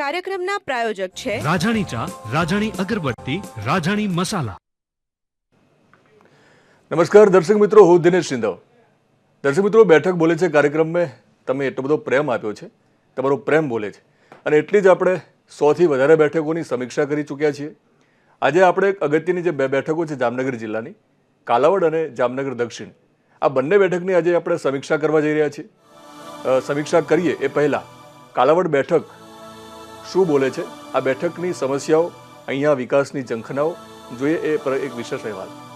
કાર્યક્રમના પ્રાયોજક છે રાજાણી ચા રાજાણી અગરબત્તી રાજાણી મસાલા. નમસ્કાર દર્શક મિત્રો હું દિનેશ સિંધો દર્શક મિત્રો બેઠક બોલે છે કાર્યક્રમ કાર્યક્રમમાં તમે એટલો બધો પ્રેમ આપ્યો છે તમારો પ્રેમ બોલે છે. અને એટલી જ આપણે સોથી વધારે બેઠકોની સમીક્ષા કરી ચૂક્યા છીએ. આજે આપણે એક અગત્યની જે બે બેઠકો છે જામનગર જિલ્લાની કાલાવડ અને જામનગર દક્ષિણ આ બંને બેઠકની આજે આપણે સમીક્ષા કરવા જઈ રહ્યા છીએ. સમીક્ષા કરીએ એ પહેલાં કાલાવડ બેઠક શું બોલે છે? આ બેઠકની સમસ્યાઓ, અહીંયા વિકાસની ઝંખનાઓ, જોઈએ એ પર એક વિશેષ અહેવાલ.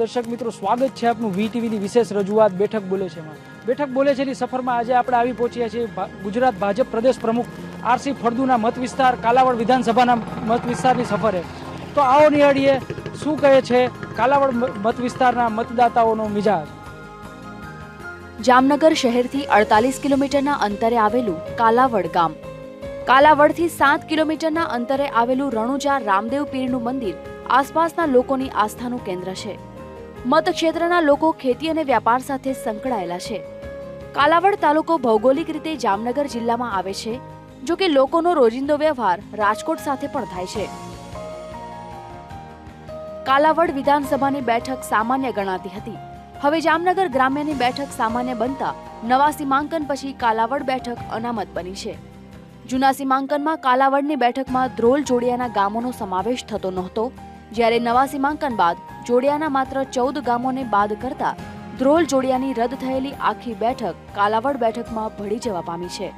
દર્શક મિત્રો, સ્વાગત છે આપનું વીટીવીની વિશેષ રજૂઆત. બેઠક બોલે છે માં બેઠક બોલે છે એની સફરમાં આજે આપણે આવી પહોંચ્યા છીએ ગુજરાત ભાજપ પ્રદેશ પ્રમુખ આરસી ફળદુના મત વિસ્તાર, કાલાવડ વિધાનસભાના મત વિસ્તારની સફરે. તો આવો નિહાળીએ, શું કહે છે કાલાવડ મત વિસ્તારના મતદાતાઓનો મિજાજ? જામનગર શહેરથી અડતાલીસ કિલોમીટરના અંતરે આવેલું કાલાવડ ગામ. કાલાવડથી સાત કિલોમીટરના અંતરે આવેલું રણુજા રામદેવ પીરનું મંદિર આસપાસના લોકોની આસ્થાનું કેન્દ્ર છે. મતક્ષેત્રના લોકો ખેતી અને વ્યાપાર સાથે સંકળાયેલા છે. કાલાવડ તાલુકો ભૌગોલિક રીતે જામનગર જિલ્લામાં આવે છે, જો કે લોકોનો રોજિંદો વ્યવહાર રાજકોટ સાથે પણ થાય છે. કાલાવડ વિધાનસભાની બેઠક સામાન્ય ગણાતી હતી. હવે જામનગર ગ્રામ્યની બેઠક સામાન્ય બનતા નવા સીમાંકન પછી કાલાવડ બેઠક અનામત બની છે. જૂના સીમાંકનમાં કાલાવડની બેઠકમાં ધ્રોલ જોડિયાના ગામોનો સમાવેશ થતો નહોતો જ્યારે નવા સીમાંકન બાદ જોડિયાના માત્ર ચૌદ ગામોને બાદ કરતા ધ્રોલ જોડિયાની રદ થયેલી આખી બેઠક કાલાવડ બેઠકમાં ભળી જવા પામી છે.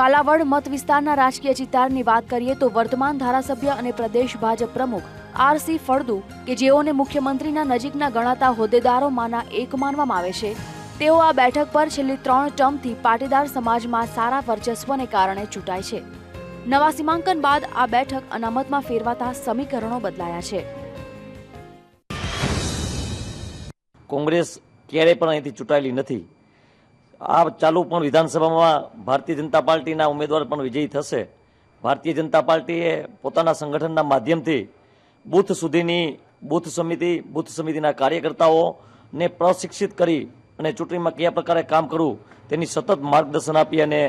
કાલાવડ મત વિસ્તારના રાજકીય ચિતારની વાત કરીએ તો વર્તમાન ધારાસભ્ય અને પ્રદેશ ભાજપ પ્રમુખ આરસી ફળદુ, કે જેઓને મુખ્યમંત્રીના નજીકના ગણાતા હોદ્દેદારોમાંના એક માનવામાં આવે છે, તેઓ આ બેઠક પર છેલ્લી ત્રણ ટર્મથી પાટીદાર સમાજમાં સારા વર્ચસ્વને કારણે ચૂંટાય છે. નવા સીમાંકન બાદ આ બેઠક અનામતમાં ફેરવાતા સમીકરણો બદલાયા છે. કોંગ્રેસ ક્યારેય પણ અહીંથી ચૂંટાયેલી નથી. આ ચાલુ પણ વિધાનસભામાં ભારતીય જનતા પાર્ટીના ઉમેદવાર પણ વિજયી થશે. ભારતીય જનતા પાર્ટીએ પોતાના સંગઠનના માધ્યમથી બૂથ સુધીની, બૂથ સમિતિ, બૂથ સમિતિના કાર્યકર્તાઓને પ્રશિક્ષિત કરી અને ચૂંટણીમાં કયા પ્રકારે કામ કરવું તેની સતત માર્ગદર્શન આપી અને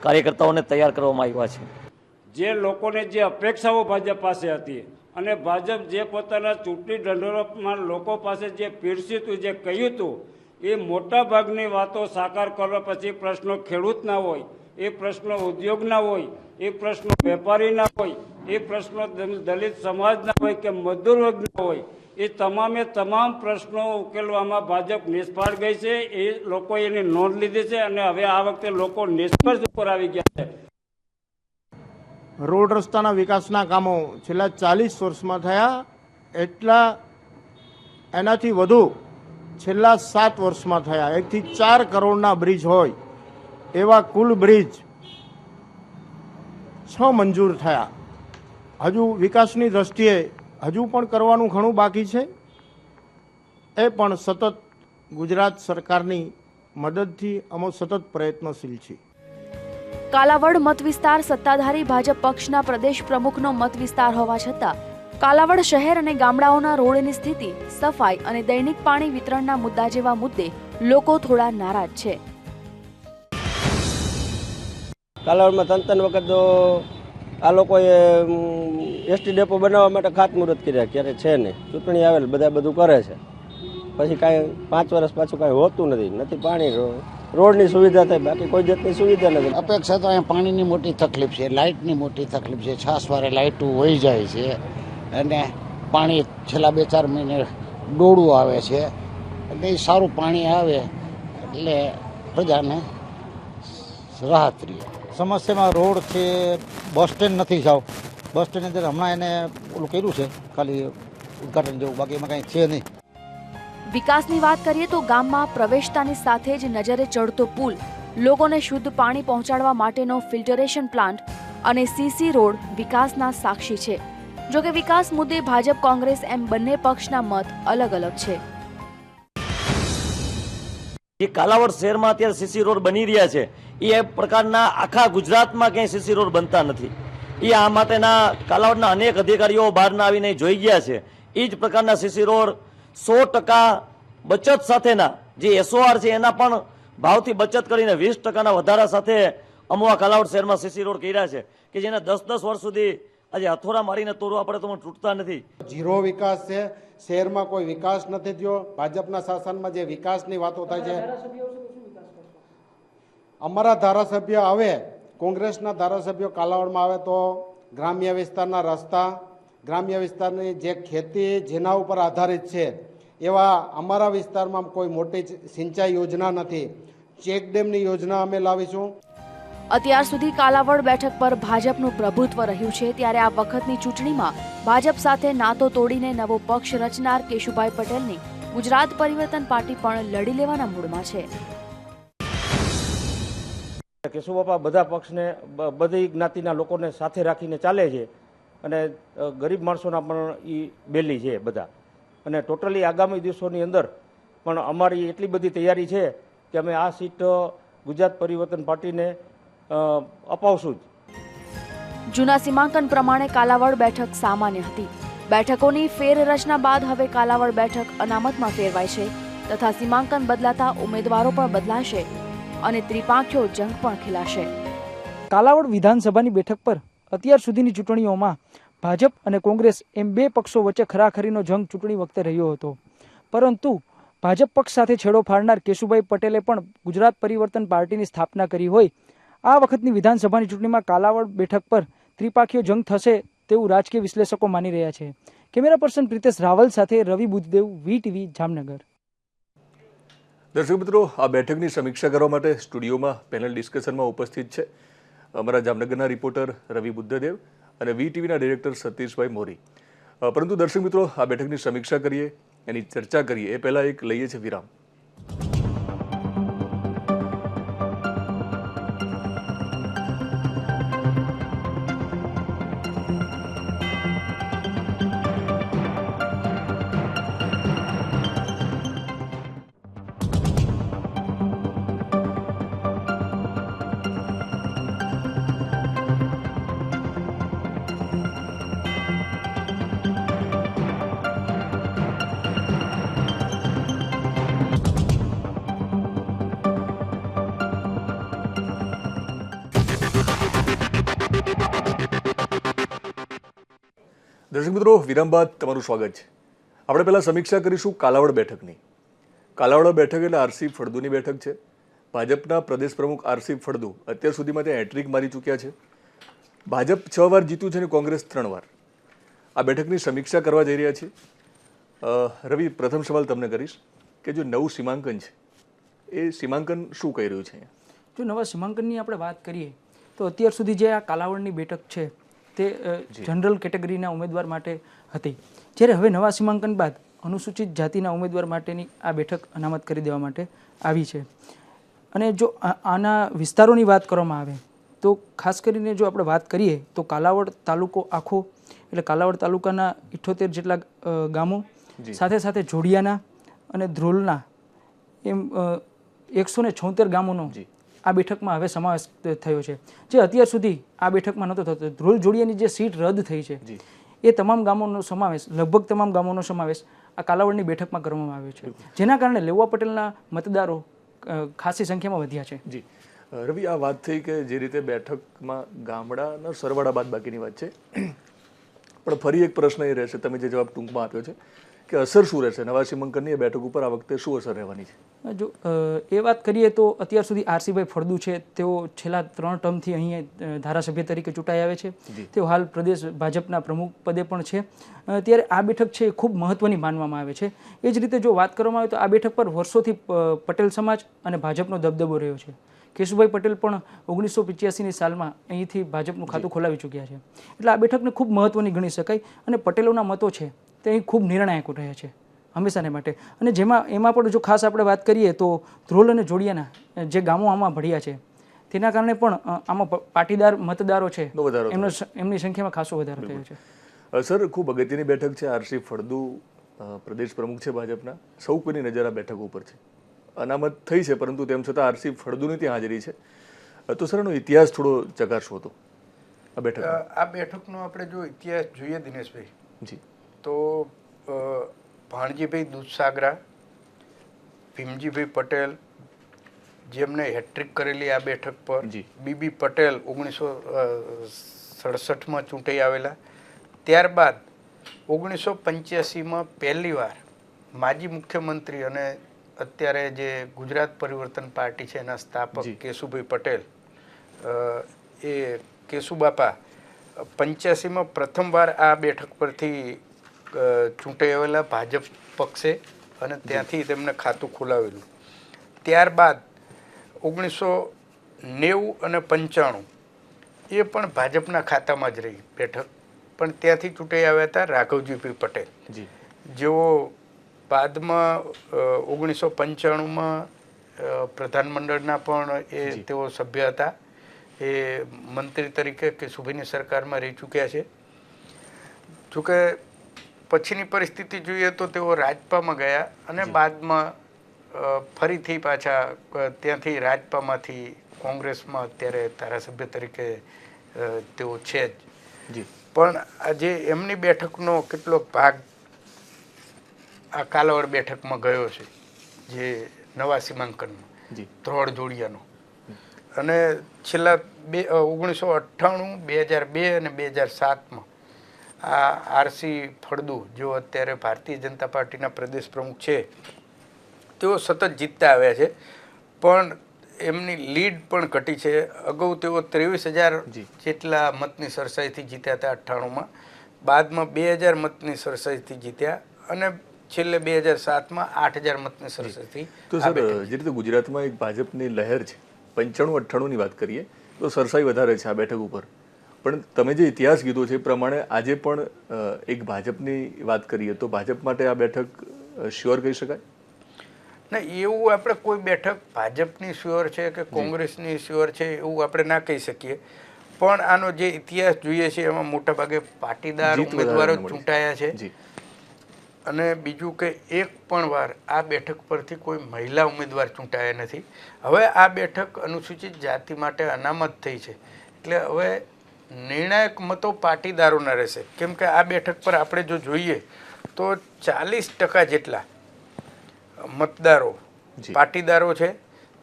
કાર્યકર્તાઓને તૈયાર કરવામાં આવ્યા છે. જે લોકોને જે અપેક્ષાઓ ભાજપ પાસે હતી અને ભાજપ જે પોતાના ચૂંટણી ઢંઢોરોમાં લોકો પાસે જે પીરસ્યું હતું, જે કહ્યું હતું, એ મોટા ભાગની વાતો સાકાર કરવા પછી પ્રશ્નો ખેડૂતના હોય, એ પ્રશ્નો ઉદ્યોગના હોય, એ પ્રશ્નો વેપારીના હોય, એ પ્રશ્નો દલિત સમાજના હોય કે મજદૂર વર્ગના હોય, એ તમામે તમામ પ્રશ્નો ઉકેલવામાં ભાજપ નિષ્ફળ ગઈ છે. એ લોકોએ એની નોંધ લીધી છે અને હવે આ વખતે લોકો નિષ્કર્ષ ઉપર આવી ગયા છે. રોડ રસ્તાના વિકાસના કામો છેલ્લા ચાલીસ વર્ષમાં થયા. એટલા એનાથી વધુ છેલ્લા સાત વર્ષમાં થયા. એકથી ચાર કરોડના બ્રિજ હોય. એવા કુલ બ્રિજ છ મંજૂર થયા. હજુ વિકાસની દ્રષ્ટિએ હજુ પણ કરવાનું ઘણું બાકી છે. એ પણ સતત ગુજરાત સરકારની મદદથી અમે સતત પ્રયત્નશીલ છીએ કાલાવડ મત વિસ્તાર સત્તાધારી ભાજપ પક્ષના પ્રદેશ પ્રમુખનો મત વિસ્તાર હોવા છતાં, કાલાવડ શહેર અને ગામડાઓના રોડની સ્થિતિ, સફાઈ અને દૈનિક પાણી વિતરણના મુદ્દા જેવા મુદ્દે લોકો થોડા નારાજ છે. કાલાવડમાં ત્રણ ત્રણ વખત આ લોકોએ એસટી ડેપો બનાવવા માટે ખાતમુહૂર્ત કર્યા, ક્યારે છે નહીં. ચૂંટણી આવેલ, બધા બધું કરે છે. પછી કાંઈ પાંચ વર્ષ પાછું કાંઈ હોતું નથી નથી પાણી રોડની સુવિધા થાય બાકી કોઈ જાતની સુવિધા નથી. અપેક્ષા તો અહીંયા પાણીની મોટી તકલીફ છે લાઇટની મોટી તકલીફ છે છાસવારે લાઇટું વહી જાય છે અને પાણી છેલ્લા બે ચાર મહિને ડોળું આવે છે એટલે એ સારું પાણી આવે એટલે પ્રજાને રાહત રહે. સમસ્યામાં રોડ છે બસ સ્ટેન્ડ નથી જાવ. બસ સ્ટેન્ડની અંદર હમણાં એને ઓલું કર્યું છે ખાલી ઉદઘાટન જેવું બાકી એમાં કાંઈ છે નહીં. વિકાસની વાત કરીએ તો ગામમાં પ્રવેશતાની સાથે જ નજરે ચડતો પુલ, લોકોને શુદ્ધ પાણી પહોંચાડવા માટેનો ફિલ્ટરેશન પ્લાન્ટ અને સીસી રોડ વિકાસના સાક્ષી છે. જોકે વિકાસ મુદ્દે ભાજપ કોંગ્રેસ એમ બંને પક્ષના મત અલગ અલગ છે. જે કાલાવડ શહેરમાં અત્યારે સીસી રોડ બની રહ્યા છે, એ પ્રકારના આખા ગુજરાતમાં ક્યાંય સીસી રોડ બનતા નથી. એ આ માટેના કાલાવડના અનેક અધિકારીઓ બહારના આવીને જોઈ ગયા છે. એ જ પ્રકારના સીસી રોડ સો ટકા બચત સાથેના, જે એસઓઆર છે, એના પણ ભાવથી બચત કરીને વીસ ટકાના વધારા સાથે અમુવા કાલાવડ શહેરમાં સીસી રોડ કર્યા છે, કે જેને દસ દસ વર્ષ સુધી આજે હથોડા મારીને તોડવા પડે તો તૂટતા નથી. ઝીરો વિકાસ છે, શહેરમાં કોઈ વિકાસ નથી થયો, ભાજપના શાસનમાં જે વિકાસની વાતો થાય છે. અમારા ધારાસભ્ય આવે, કોંગ્રેસના ધારાસભ્યો કાલાવડમાં આવે તો ગ્રામ્ય વિસ્તારના રસ્તા ગ્રામ્ય વિસ્તારની જે ખેતી જેના ઉપર આધારિત છે એવા અમારા વિસ્તારમાં કોઈ મોટી સિંચાઈ યોજના નથી. ચેક ડેમની યોજના અમે લાવીશું. અત્યાર સુધી કાલાવડ બેઠક પર ભાજપનું પ્રભુત્વ રહ્યું છે ત્યારે આ વખતની ચૂંટણીમાં ભાજપ સાથે નાતો તોડીને નવો પક્ષ રચનાર કેશુભાઈ પટેલની ગુજરાત પરિવર્તન પાર્ટી પણ લડી લેવાના મૂડમાં છે. કેશુબાપા બધા પક્ષને બ- બધી જ્ઞાતિના લોકોને સાથે રાખીને ચાલે છે. અને ગરીબ માણસોના પણ એ બેલી છે બધા. અને ટોટલી આગામી દિવસોની અંદર પણ અમારી એટલી બધી તૈયારી છે કે અમે આ સીટ ગુજરાત પરિવર્તન પાર્ટીને અપાવશું જ. જૂના સીમાંકન પ્રમાણે કાલાવડ બેઠક સામાન્ય હતી. બેઠકોની ફેરરચના બાદ હવે કાલાવડ બેઠક અનામતમાં ફેરવાય છે તથા સીમાંકન બદલાતા ઉમેદવારો પણ બદલાશે અને ત્રિપાંખ્યો જંગ પણ ખેલાશે. કાલાવડ વિધાનસભાની બેઠક પર અત્યાર સુધીની ચૂંટણીઓમાં ભાજપ અને કોંગ્રેસ એમ બે પક્ષો વચ્ચે ખરાખરીનો જંગ ચૂંટણી વખતે રહ્યો હતો. પરંતુ ભાજપ પક્ષ સાથે છેડો ફાડનાર કેશુભાઈ પટેલે પણ ગુજરાત પરિવર્તન પાર્ટીની સ્થાપના કરી હોય, આ વખતની વિધાનસભાની ચૂંટણીમાં કાલાવડ બેઠક પર ત્રિપાખીઓ જંગ થશે તેવું રાજકીય વિશ્લેષકો માની રહ્યા છે. કેમેરા પર્સન પ્રિતેશ રાવલ સાથે રવિ બુદ્ધદેવ વી ટીવી જામનગર. દર્શક મિત્રો, આ બેઠકની સમીક્ષા કરવા માટે સ્ટુડિયોમાં પેનલ ડિસ્કશનમાં ઉપસ્થિત છે. અમારા જામનગરના રિપોર્ટર રવિ બુદ્ધદેવ અને વી ટીવીના ડિરેક્ટર સતીશભાઈ મોરી. પરંતુ દર્શક મિત્રો, આ બેઠકની સમીક્ષા કરીએ, એની ચર્ચા કરીએ, એ પહેલાં એક લઈએ છીએ વિરામ. દર્શક મિત્રો વિરામ બાદ તમારું સ્વાગત છે. આપણે પહેલાં સમીક્ષા કરીશું કાલાવડ બેઠકની. કાલાવડ બેઠક એટલે આરસી ફળદુની બેઠક છે. ભાજપના પ્રદેશ પ્રમુખ આરસી ફળદુ અત્યાર સુધીમાં ત્યાં હેટ્રિક મારી ચૂક્યા છે. ભાજપ છ વાર જીત્યું છે અને કોંગ્રેસ ત્રણ વાર. આ બેઠકની સમીક્ષા કરવા જઈ રહ્યા છીએ. રવિ, પ્રથમ સવાલ તમને કરીશ કે જો નવું સીમાંકન છે, એ સીમાંકન શું કહી રહ્યું છે જો નવા સીમાંકનની આપણે વાત કરીએ, તો અત્યાર સુધી જે આ કાલાવડની બેઠક છે તે જનરલ કેટેગરીના ઉમેદવાર માટે હતી. જ્યારે હવે નવા સીમાંકન બાદ અનુસૂચિત જાતિના ઉમેદવાર માટેની આ બેઠક અનામત કરી દેવા માટે આવી છે. અને જો આના વિસ્તારોની વાત કરવામાં આવે તો ખાસ કરીને જો આપણે વાત કરીએ તો કાલાવડ તાલુકો આખો એટલે કાલાવડ તાલુકાના ઇઠ્ઠોતેર જેટલા ગામો સાથે સાથે જોડિયાના અને ધ્રોલના એમ એકસો ને છોતેર ગામોનો આ બેઠકમાં હવે સમાવેશ થયો છે. જે અત્યાર સુધી આ બેઠકમાં નહોતો થતો. ધ્રોલ જોડિયાની જે સીટ રદ થઈ છે એ તમામ ગામોનો સમાવેશ લગભગ તમામ ગામોનો સમાવેશ આ કાલાવડની બેઠકમાં કરવામાં આવ્યો છે. જેના કારણે લેવા પટેલના મતદારો ખાસી સંખ્યામાં વધ્યા છે. જી. રવિ આ વાત થઈ કે જે રીતે બેઠકમાં ગામડાના સરવાળા બાદ બાકીની વાત છે. પણ ફરી એક પ્રશ્ન એ રહેશે તમે જે જવાબ ટૂંકમાં આપ્યો છે. કે અસર શું રહેશે? નવા સીમાંકનની એ બેઠક ઉપર આ વખતે શું અસર રહેવાની છે? જો એ વાત કરીએ તો અત્યાર સુધી આરસીભાઈ ફળદુ છે. તેઓ છેલ્લા ત્રણ ટર્મથી અહીંયા ધારાસભ્ય તરીકે ચૂંટાઈ આવે છે. તેઓ હાલ પ્રદેશ ભાજપના પ્રમુખ પદે પણ છે. ત્યારે આ બેઠક છે એ ખૂબ મહત્વની માનવામાં આવે છે. એ જ રીતે જો વાત કરવામાં આવે તો આ બેઠક પર વર્ષોથી પટેલ સમાજ અને ભાજપનો દબદબો રહ્યો છે. કેશુભાઈ પટેલ પણ ઓગણીસો પિચ્યાસીની સાલમાં અહીંથી ભાજપનું ખાતું ખોલાવી ચૂક્યા છે. એટલે આ બેઠકને ખૂબ મહત્ત્વની ગણી શકાય અને પટેલોના મતો છે. તે ખૂબ નિર્ણાયક રહ્યા છે હંમેશાને માટે. અને જેમાં એમાં પણ જો ખાસ આપણે વાત કરીએ તો ધ્રોલ અને જોડિયાના જે ગામો આમાં ભળ્યા છે તેના કારણે પણ આમાં પાટીદાર મતદારો છે એમનો એમની સંખ્યામાં ખાસો વધારો થયો છે. સર ખૂબ અગત્યની બેઠક છે. આરસી ફળદુ પ્રદેશ પ્રમુખ છે ભાજપના. સૌ કોઈની નજર આ બેઠક ઉપર છે. અનામત થઈ છે પરંતુ તેમ છતાં આરસી ફળદુની ત્યાં હાજરી છે. તો સર એનો ઇતિહાસ થોડો ચકાસવો હતો આ બેઠક આ બેઠકનો આપણે જો ઇતિહાસ જોઈએ દિનેશભાઈ જી. તો ભાણજીભાઈ દૂધસાગરા ભીમજીભાઈ પટેલ જેમને હેટ્રિક કરેલી આ બેઠક પર જી. બીબી પટેલ ઓગણીસો સડસઠમાં ચૂંટાઈ આવેલા ત્યારબાદ ઓગણીસો પંચ્યાસીમાં પહેલીવાર માજી મુખ્યમંત્રી અને અત્યારે જે ગુજરાત પરિવર્તન પાર્ટી છે એના સ્થાપક કેશુભાઈ પટેલ એ કેશુબાપા પંચ્યાસીમાં પ્રથમવાર આ બેઠક પરથી ચૂંટાઈ આવેલા ભાજપ પક્ષે અને ત્યાંથી તેમને ખાતું ખોલાવેલું. ત્યારબાદ ઓગણીસો નેવું અને પંચાણું એ પણ ભાજપના ખાતામાં જ રહી બેઠક. પણ ત્યાંથી ચૂંટાઈ આવ્યા હતા રાઘવજીભાઈ પટેલ. જેઓ બાદમાં ઓગણીસો પંચાણુંમાં પ્રધાનમંડળના પણ એ તેઓ સભ્ય હતા. એ મંત્રી તરીકે કે સુભીની સરકારમાં રહી ચૂક્યા છે. જોકે પછીની પરિસ્થિતિ જોઈએ તો તેઓ રાજપામાં ગયા અને બાદમાં ફરીથી પાછા ત્યાંથી રાજપામાંથી કોંગ્રેસમાં અત્યારે ધારાસભ્ય તરીકે તેઓ છે જ. પણ આજે એમની બેઠકનો કેટલોક ભાગ આ કાલાવડ બેઠકમાં ગયો છે જે નવા સીમાંકનમાં. જી. ધ્રોળ જોડિયાનો અને છેલ્લા બે ઓગણીસો અઠ્ઠાણું બે હજાર બે અને બે હજાર સાતમાં આ આરસી ફળદુ જેઓ અત્યારે ભારતીય જનતા પાર્ટીના પ્રદેશ પ્રમુખ છે તેઓ સતત જીતતા આવ્યા છે. પણ એમની લીડ પણ ઘટી છે. અગાઉ તેઓ ત્રેવીસ હજાર જેટલા મતની સરસાઈથી જીત્યા હતા અઠ્ઠાણુંમાં. બાદમાં બે હજાર મતની સરસાઈથી જીત્યા અને છેલ્લે બે હજાર સાતમાં આઠ હજાર મતની સરસાઈથી તો સર જે રીતે ગુજરાતમાં એક ભાજપની લહેર છે પંચાણું અઠ્ઠાણુંની વાત કરીએ તો સરસાઈ વધારે છે આ બેઠક ઉપર. પણ તમે જે ઇતિહાસ કીધો છે એ પ્રમાણે આજે પણ એક ભાજપની વાત કરીએ તો ભાજપ માટે આ બેઠક શ્યોર કહી શકાય? ના એવું આપણે કોઈ બેઠક ભાજપની શ્યોર છે કે કોંગ્રેસની શ્યોર છે એવું આપણે ના કહી શકીએ. પણ આનો જે ઇતિહાસ જોઈએ છે એમાં મોટાભાગે પાટીદાર ઉમેદવારો ચૂંટાયા છે. અને બીજું કે એક પણ વાર આ બેઠક પરથી કોઈ મહિલા ઉમેદવાર ચૂંટાયા નથી. હવે આ બેઠક અનુસૂચિત જાતિ માટે અનામત થઈ છે. એટલે હવે નિર્ણાયક મતો પાટીદારોના રહેશે. કેમ કે આ બેઠક પર આપણે જો જોઈએ તો ચાલીસ ટકા જેટલા મતદારો પાટીદારો છે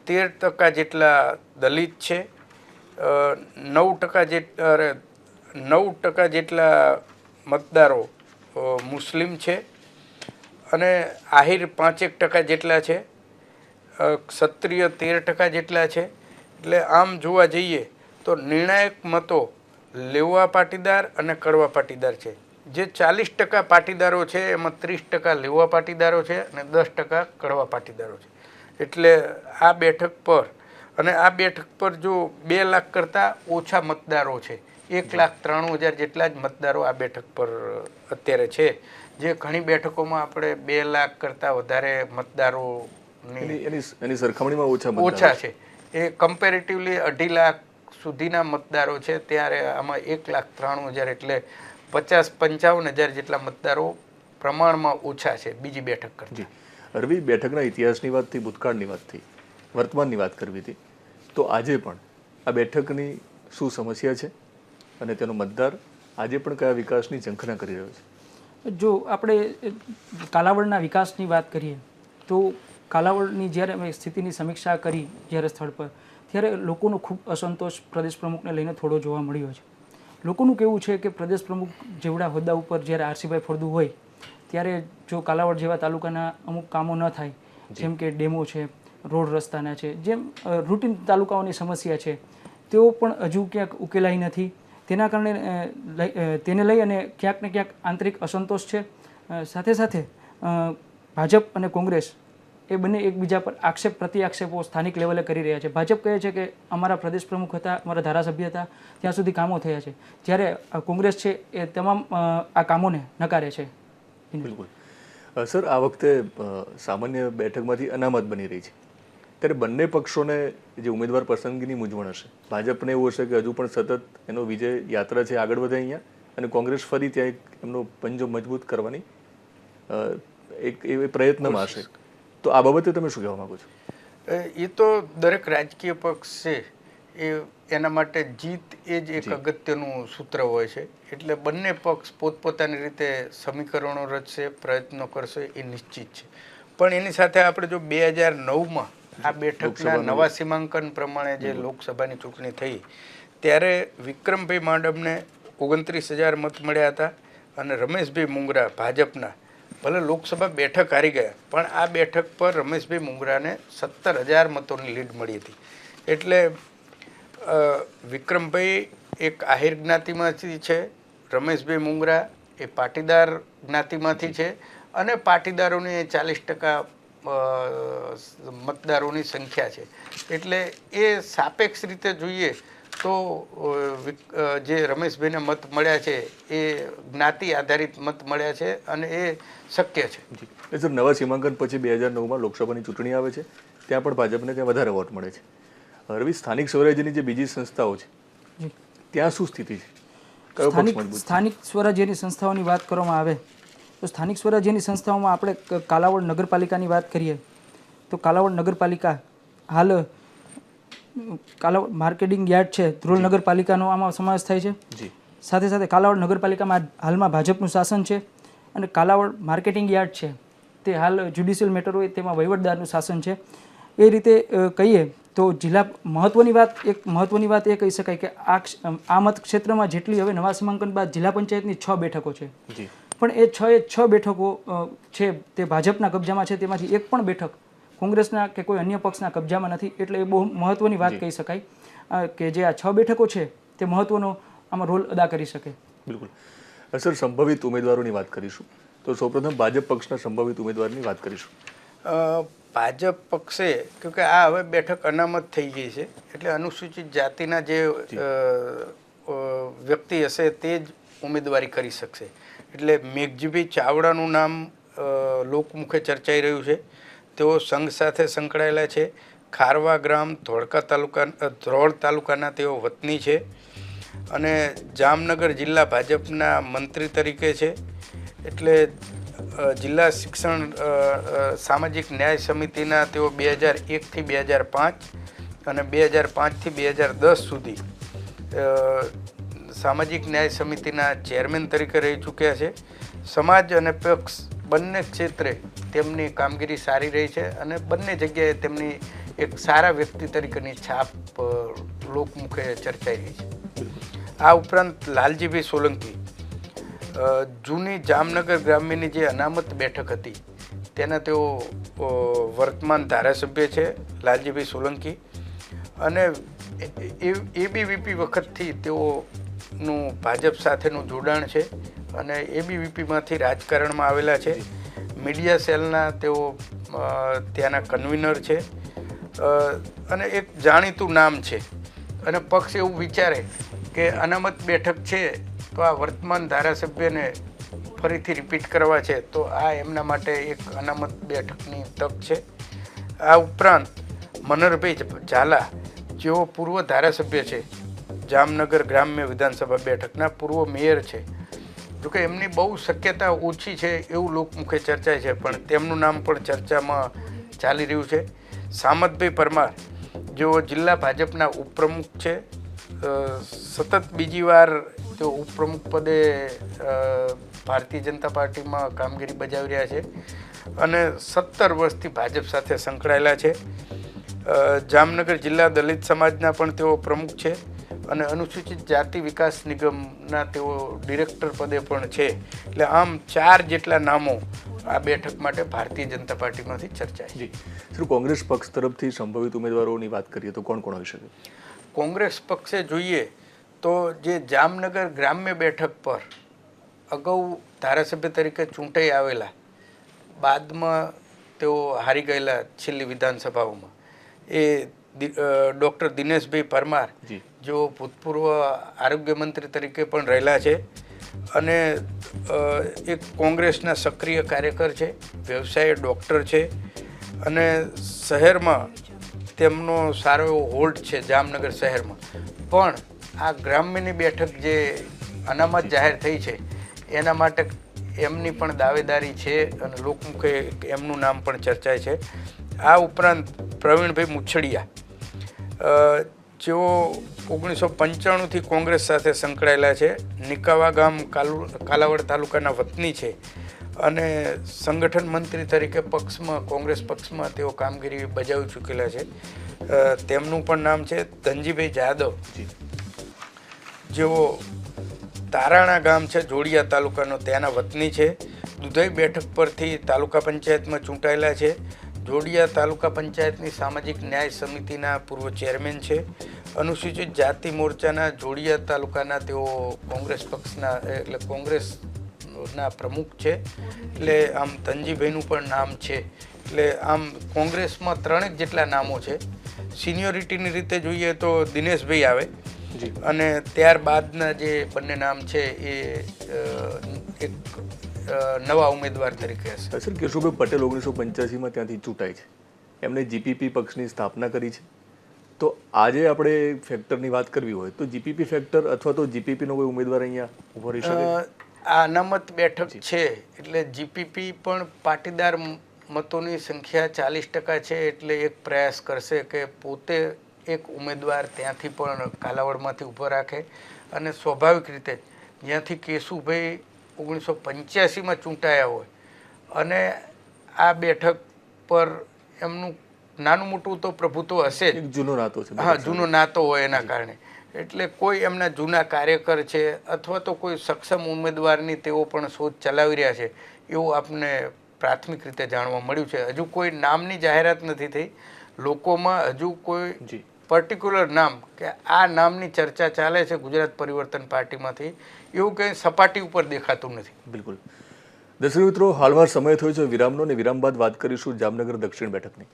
તેર ટકા જેટલા દલિત છે નવ ટકા જેટ અરે, નવ ટકા જેટલા મતદારો મુસ્લિમ છે અને આહિર પાંચેક ટકા જેટલા છે ક્ષત્રિય તેર ટકા જેટલા છે. એટલે આમ જોવા જઈએ તો નિર્ણાયક મતો લેવા પાટીદાર અને કડવા પાટીદાર છે. જે ચાલીસ ટકા પાટીદારો છે એમાં ત્રીસ ટકા લેવા પાટીદારો છે અને દસ ટકા કડવા પાટીદારો છે. એટલે આ બેઠક પર અને આ બેઠક પર જો બે લાખ કરતાં ઓછા મતદારો છે એક લાખ ત્રાણું હજાર જેટલા જ મતદારો આ બેઠક પર અત્યારે છે. જે ઘણી બેઠકોમાં આપણે બે લાખ કરતાં વધારે એની એની સરખામણીમાં ઓછા ઓછા છે. એ કમ્પેરેટિવલી અઢી લાખ સુધીના મતદારો છે ત્યારે આમાં એક લાખ ત્રાણું હજાર એટલે પચાસ પંચાવન હજાર જેટલા મતદારો પ્રમાણમાં ઓછા છે બીજી બેઠક કરતી. જી. અરવી બેઠકના ઇતિહાસની વાતથી ભૂતકાળની વાતથી વર્તમાનની વાત કરવી હતી તો આજે પણ આ બેઠકની શું સમસ્યા છે અને તેનો મતદાર આજે પણ કયા વિકાસની ઝંખના કરી રહ્યો છે? જો આપણે કાલાવડના વિકાસની વાત કરીએ તો કાલાવડની જ્યારે અમે સ્થિતિની સમીક્ષા કરી જ્યારે સ્થળ પર ત્યારે લોકોનો ખૂબ અસંતોષ પ્રદેશ પ્રમુખને લઈને થોડો જોવા મળ્યો છે. લોકોનું કેવું છે કે પ્રદેશ પ્રમુખ જેવડા હોદ્દા ઉપર જ્યારે આરસીભાઈ ફળદુ હોય ત્યારે જો કાલાવડ જેવા તાલુકાના અમુક કામો ન થાય જેમ કે ડેમો છે રોડ રસ્તાના છે જેમ રૂટીન તાલુકાઓની સમસ્યા છે તેઓ પણ હજુ ક્યાંક ઉકેલાઈ નથી. તેના કારણે તેને લઈ અને ક્યાંક ને ક્યાંક આંતરિક અસંતોષ છે. સાથે સાથે ભાજપ અને કોંગ્રેસ એ બંને એકબીજા પર આક્ષેપ પ્રતિ આક્ષેપો સ્થાનિક લેવલે કરી રહ્યા છે. ભાજપ કહે છે કે અમારા પ્રદેશ પ્રમુખ હતા, અમારા ધારાસભ્ય હતા, ત્યાં સુધી કામો થયા છે. જ્યારે કોંગ્રેસ છે, એ તમામ આ કામોને નકારે છે. બિલકુલ. સર, આ વખતે સામાન્ય બેઠકમાંથી અનામત બની રહી છે. ત્યારે બંને પક્ષોને જે ઉમેદવાર પસંદગીની મૂંઝવણ હશે, ભાજપને એવું હશે કે હજુ પણ સતત એનો વિજય યાત્રા છે, આગળ વધે અહીંયા, અને કોંગ્રેસ ફરી ત્યાં એક એમનો પંજો મજબૂત કરવાની એક, એ પ્રયત્નમાં હશે. તો આ બાબતે તમે શું કહેવા માંગો છો? એ તો દરેક રાજકીય પક્ષ છે એ એના માટે જીત એ જ એક અગત્યનું સૂત્ર હોય છે. એટલે બંને પક્ષ પોતપોતાની રીતે સમીકરણો રચશે પ્રયત્નો કરશે એ નિશ્ચિત છે. પણ એની સાથે આપણે જો બે હજાર નવમાં આ બેઠકના નવા સીમાંકન પ્રમાણે જે લોકસભાની ચૂંટણી થઈ ત્યારે વિક્રમભાઈ માંડમને ઓગણત્રીસ હજાર મત મળ્યા હતા અને રમેશભાઈ મુંગરા ભાજપના ભલે લોકસભા બેઠક હારી ગયા, પણ આ બેઠક પર રમેશભાઈ મુંગરાને સત્તર હજાર મતોની લીડ મળી હતી. એટલે વિક્રમભાઈ એક આહિર જ્ઞાતિમાંથી છે, રમેશભાઈ મુંગરા એ પાટીદાર જ્ઞાતિમાંથી છે, અને પાટીદારોની એ ચાલીસ ટકા મતદારોની સંખ્યા છે. એટલે એ સાપેક્ષ રીતે જોઈએ તો જે રમેશભાઈને મત મળ્યા છે એ જ્ઞાતિ આધારિત મત મળ્યા છે અને એ શક્ય છે. જી. સર નવા સીમાંકન પછી બે હજાર નવમાં લોકસભાની ચૂંટણી આવે છે ત્યાં પણ ભાજપને ત્યાં વધારે વોટ મળે છે. હરવી સ્થાનિક સ્વરાજ્યની જે બીજી સંસ્થાઓ છે ત્યાં શું સ્થિતિ છે? સ્થાનિક સ્થાનિક સ્વરાજ્યની સંસ્થાઓની વાત કરવામાં આવે તો સ્થાનિક સ્વરાજ્યની સંસ્થાઓમાં આપણે કાલાવડ નગરપાલિકાની વાત કરીએ તો કાલાવડ નગરપાલિકા હાલ કાલાવડ માર્કેટિંગ યાર્ડ છે ધ્રોલ નગરપાલિકાનો આમાં સમાવેશ થાય છે. સાથે સાથે કાલાવડ નગરપાલિકામાં હાલમાં ભાજપનું શાસન છે અને કાલાવડ માર્કેટિંગ યાર્ડ છે. તે હાલ જ્યુડિશિયલ મેટર હોય તેમાં વહીવટદારનું શાસન છે. એ રીતે કહીએ તો જિલ્લા મહત્વની વાત એક મહત્વની વાત એ કહી શકાય કે આ આ મત ક્ષેત્રમાં જેટલી હવે નવા સીમાંકન બાદ જિલ્લા પંચાયતની છ બેઠકો છે. પણ એ છ એ છ બેઠકો છે તે ભાજપના કબજામાં છે. તેમાંથી એક પણ બેઠક કોંગ્રેસના કે કોઈ અન્ય પક્ષના કબજામાં નથી એટલે એ બહુ મહત્વની વાત કહી શકાય. કે જે આ છ બેઠકો છે તે મહત્વનો આમાં રોલ અદા કરી શકે. બિલકુલ. સર સંભવિત ઉમેદવારોની વાત કરીશું. તો સૌપ્રથમ ભાજપ પક્ષના સંભવિત ઉમેદવારની વાત કરીશું. ભાજપ પક્ષે કે આ હવે બેઠક અનામત થઈ ગઈ છે એટલે અનુસૂચિત જાતિના જે વ્યક્તિ હશે તે જ ઉમેદવારી કરી શકશે. એટલે મેઘજીભાઈ ચાવડાનું નામ લોકમુખે ચર્ચાઈ રહ્યું છે. તેઓ સંઘ સાથે સંકળાયેલા છે. ખારવા ગ્રામ, ધોળકા તાલુકા ધ્રોળ તાલુકાના તેઓ વતની છે અને જામનગર જિલ્લા ભાજપના મંત્રી તરીકે છે. એટલે જિલ્લા શિક્ષણ સામાજિક ન્યાય સમિતિના તેઓ બે હજાર એકથી બે હજાર પાંચ અને બે હજાર પાંચથી બે હજાર દસ સુધી સામાજિક ન્યાય સમિતિના ચેરમેન તરીકે રહી ચૂક્યા છે. સમાજ અને પક્ષ બંને ક્ષેત્રે તેમની કામગીરી સારી રહી છે અને બંને જગ્યાએ તેમની એક સારા વ્યક્તિ તરીકેની છાપ લોકમુખે ચર્ચાઈ રહી છે. આ ઉપરાંત લાલજીભાઈ સોલંકી જૂની જામનગર ગ્રામ્યની જે અનામત બેઠક હતી તેના તેઓ વર્તમાન ધારાસભ્ય છે લાલજીભાઈ સોલંકી અને એબીવીપી વખતથી તેઓનું ભાજપ સાથેનું જોડાણ છે. અને એબીવીપીમાંથી રાજકારણમાં આવેલા છે. મીડિયા સેલના તેઓ ત્યાંના કન્વીનર છે. અને એક જાણીતું નામ છે. અને પક્ષ એવું વિચારે કે અનામત બેઠક છે તો આ વર્તમાન ધારાસભ્યને ફરીથી રિપીટ કરવા છે, તો આ એમના માટે એક અનામત બેઠકની તક છે. આ ઉપરાંત મનોહરભાઈ ઝાલા, જેઓ પૂર્વ ધારાસભ્ય છે, જામનગર ગ્રામ્ય વિધાનસભા બેઠકના પૂર્વ મેયર છે. જોકે એમની બહુ શક્યતા ઓછી છે એવું લોકમુખે ચર્ચાય છે, પણ તેમનું નામ પણ ચર્ચામાં ચાલી રહ્યું છે. સામતભાઈ પરમાર, જેઓ જિલ્લા ભાજપના ઉપપ્રમુખ છે સતત બીજી વાર તેઓ ઉપપ્રમુખ પદે ભારતીય જનતા પાર્ટીમાં કામગીરી બજાવી રહ્યા છે અને સત્તર વર્ષથી ભાજપ સાથે સંકળાયેલા છે. જામનગર જિલ્લા દલિત સમાજના પણ તેઓ પ્રમુખ છે. અને અનુસૂચિત જાતિ વિકાસ નિગમના તેઓ ડિરેક્ટર પદે પણ છે. એટલે આમ ચાર જેટલા નામો આ બેઠક માટે ભારતીય જનતા પાર્ટીમાંથી ચર્ચાય જી. શું કોંગ્રેસ પક્ષ તરફથી સંભવિત ઉમેદવારોની વાત કરીએ તો કોણ કોણ હોઈ શકે? કોંગ્રેસ પક્ષે જોઈએ તો જે જામનગર ગ્રામ્ય બેઠક પર અગાઉ ધારાસભ્ય તરીકે ચૂંટાઈ આવેલા બાદમાં તેઓ હારી ગયેલા છેલ્લી વિધાનસભાઓમાં એ ડૉક્ટર દિનેશભાઈ પરમાર જી. જેઓ ભૂતપૂર્વ આરોગ્ય મંત્રી તરીકે પણ રહેલા છે અને એક કોંગ્રેસના સક્રિય કાર્યકર છે, વ્યવસાય ડૉક્ટર છે અને શહેરમાં તેમનો સારો એવો હોલ્ડ છે જામનગર શહેરમાં. પણ આ ગ્રામ્યની બેઠક જે અનામત જાહેર થઈ છે, એના માટે એમની પણ દાવેદારી છે અને લોકમુખે એમનું નામ પણ ચર્ચાય છે. આ ઉપરાંત પ્રવીણભાઈ મુછડિયા જેઓ ઓગણીસો પંચાણુંથી કોંગ્રેસ સાથે સંકળાયેલા છે. નિકાવા ગામ કાલુ કાલાવડ તાલુકાના વતની છે અને સંગઠન મંત્રી તરીકે પક્ષમાં કોંગ્રેસ પક્ષમાં તેઓ કામગીરી બજાવી ચૂકેલા છે. તેમનું પણ નામ છે ધનજીભાઈ જાદવ. જેઓ તારાણા ગામ છે જોડિયા તાલુકાનો ત્યાંના વતની છે. દુધઈ બેઠક પરથી તાલુકા પંચાયતમાં ચૂંટાયેલા છે. જોડિયા તાલુકા પંચાયતની સામાજિક ન્યાય સમિતિના પૂર્વ ચેરમેન છે. અનુસૂચિત જાતિ મોરચાના જોડિયા તાલુકાના તેઓ કોંગ્રેસ પક્ષના એટલે કોંગ્રેસના પ્રમુખ છે. એટલે આમ તનજીભાઈનું પણ નામ છે. એટલે આમ કોંગ્રેસમાં ત્રણેક જેટલા નામો છે. સિનિયોરિટીની રીતે જોઈએ તો દિનેશભાઈ આવે. અને ત્યારબાદના જે બંને નામ છે એ એક નવા ઉમેદવાર તરીકે હશે. સર કેશુભાઈ પટેલ ઓગણીસો પંચ્યાસીમાં ત્યાંથી ચૂંટાય છે. એમણે જીપીપી પક્ષની સ્થાપના કરી છે. તો આજે આપણે ફેક્ટરની વાત કરવી હોય તો જીપીપી ફેક્ટર અથવા તો જીપીપીનો કોઈ ઉમેદવાર અહીંયા ઊભો રહી શકે? આ અનામત બેઠક છે એટલે જીપીપી પણ પાટીદાર મતોની સંખ્યા ચાલીસ ટકા છે એટલે એક પ્રયાસ કરશે કે પોતે એક ઉમેદવાર ત્યાંથી પણ કાલાવડમાંથી ઊભો રાખે અને સ્વાભાવિક રીતે જ્યાંથી કેશુભાઈ ઓગણીસો પંચ્યાસીમાં ચૂંટાયા હોય અને આ બેઠક પર એમનું નાનું મોટું તો પ્રભુત્વ હશે જ. એક જૂનો નાતો છે હા જૂનો નાતો હોય એના કારણે. એટલે કોઈ એમના જૂના કાર્યકર છે અથવા તો કોઈ સક્ષમ ઉમેદવારની તેઓ પણ શોધ ચલાવી રહ્યા છે એવું આપને પ્રાથમિક રીતે જાણવા મળ્યું છે. હજુ કોઈ નામની જાહેરાત નથી થઈ. લોકોમાં હજુ કોઈ જી. પર્ટિક્યુલર નામ કે આ નામની ચર્ચા ચાલે છે ગુજરાત પરિવર્તન પાર્ટીમાંથી એવું કંઈ સપાટી ઉપર દેખાતું નથી. બિલકુલ. દર્શક મિત્રો હાલમાં સમય થયો છે વિરામનો અને વિરામ બાદ વાત કરીશું જામનગર દક્ષિણ બેઠકની.